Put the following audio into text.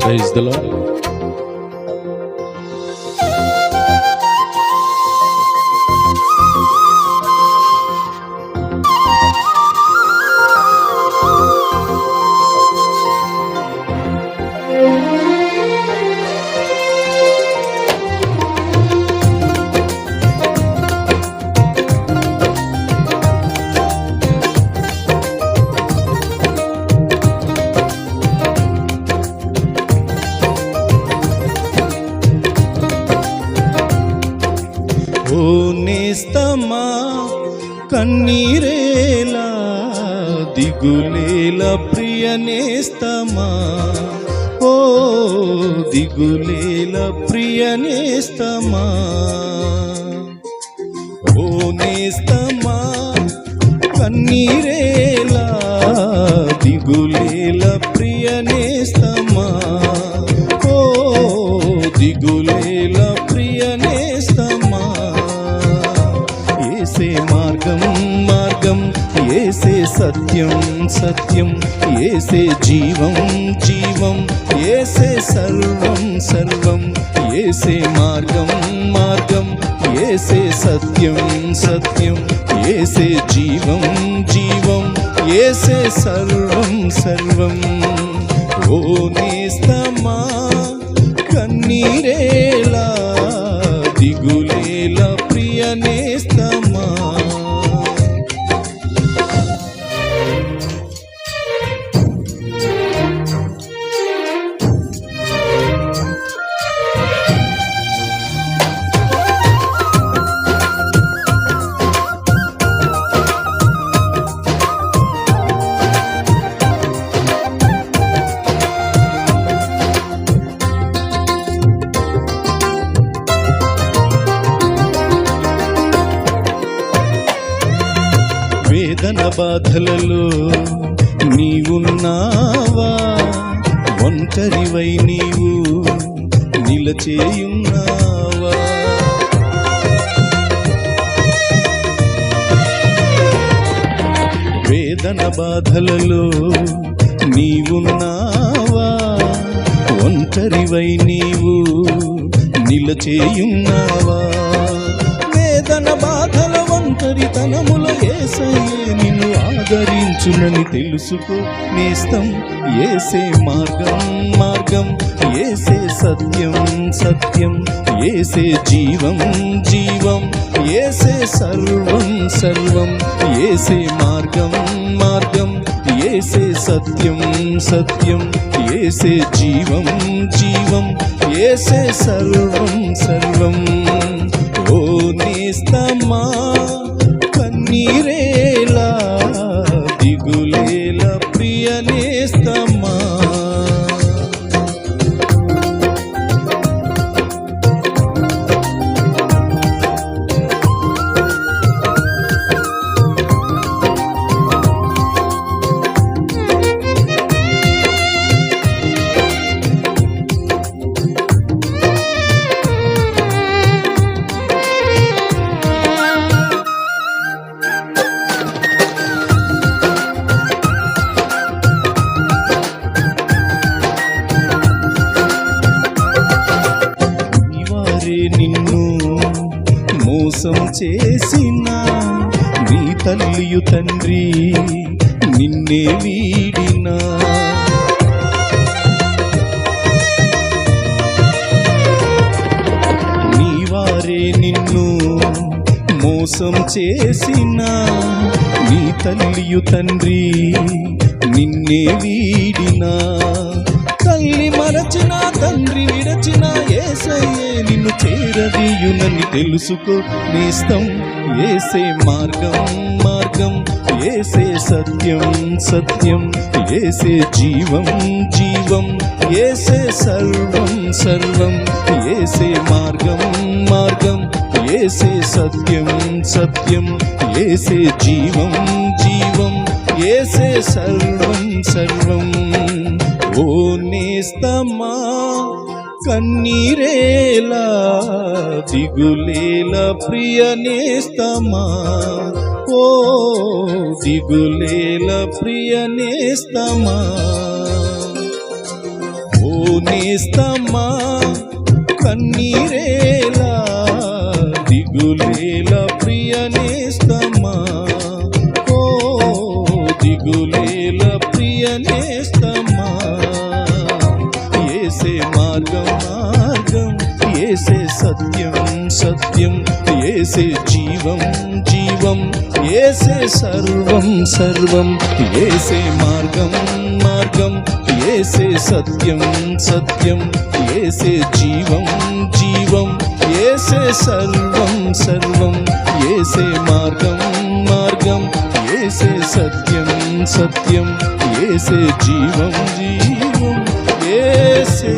Praise the Lord. కన్నీరేలా దిగులేల ప్రియ నేస్తమా ఓ దిగులేల ప్రియ నేస్తమా ఓ నేస్తమా కన్నీరేలా దిగులేల ప్రియ సత్యం సత్యం ఏసే జీవం జీవం ఏసే సర్వం సర్వం ఏసే మార్గం మార్గం ఏసే సత్యం సత్యం ఏసే జీవం జీవం ఏసే సర్వం సర్వం. ఓ నేస్తమా కన్నీరేలా వేదన బాధలలో నీవున్నావా? ఒంటరివై నీవు నిలచేయున్నావా? వేదన బాధలలో నీవున్నావా? ఒంటరివై నీవు నిలచేయున్నావా? ఒంటరితనముల ఏసయ్యే నిన్ను ఆదరించునని తెలుసుకో. నేస్తం ఏసే మార్గం మార్గం ఏసే సత్యం సత్యం ఏసే జీవం జీవం ఏసే సర్వం సర్వం ఏసే మార్గం మార్గం ఏసే సత్యం సత్యం ఏసే జీవం జీవం ఏసే సర్వం సర్వం. ఓ నేస్తమా నిన్ను మోసం చేసిన నీ తల్లియు తండ్రి నిన్నే వీడినా. నీ వారే నిన్ను మోసం చేసిన నీ తల్లియు తండ్రి నిన్నే వీడినా. చేరదీయునని తెలుసుకో నేస్తం ఏసే మార్గం మార్గం ఏసే సత్యం సత్యం ఏసే జీవం జీవం ఏసే సర్వం సర్వం ఏసే మార్గం మార్గం ఏసే సత్యం సత్యం ఏసే జీవం జీవం ఏసే సర్వం సర్వం. ఓ నేస్తమా కన్నీరేలా దిగులేల ప్రియ నేస్తమా ఓ దిగులేల ప్రియ నేస్తమా ఓ నేస్తమా? కన్నీరేలా దిగులేల ప్రియ సత్యం సత్యం ఏసే జీవం జీవం ఏసే సర్వం సర్వం ఏసే మార్గం మార్గం ఏసే సత్యం సత్యం ఏసే జీవం జీవం ఏసే సర్వం సర్వం ఏసే మార్గం మార్గం ఏసే సత్యం సత్యం ఏసే జీవం జీవం ఏసే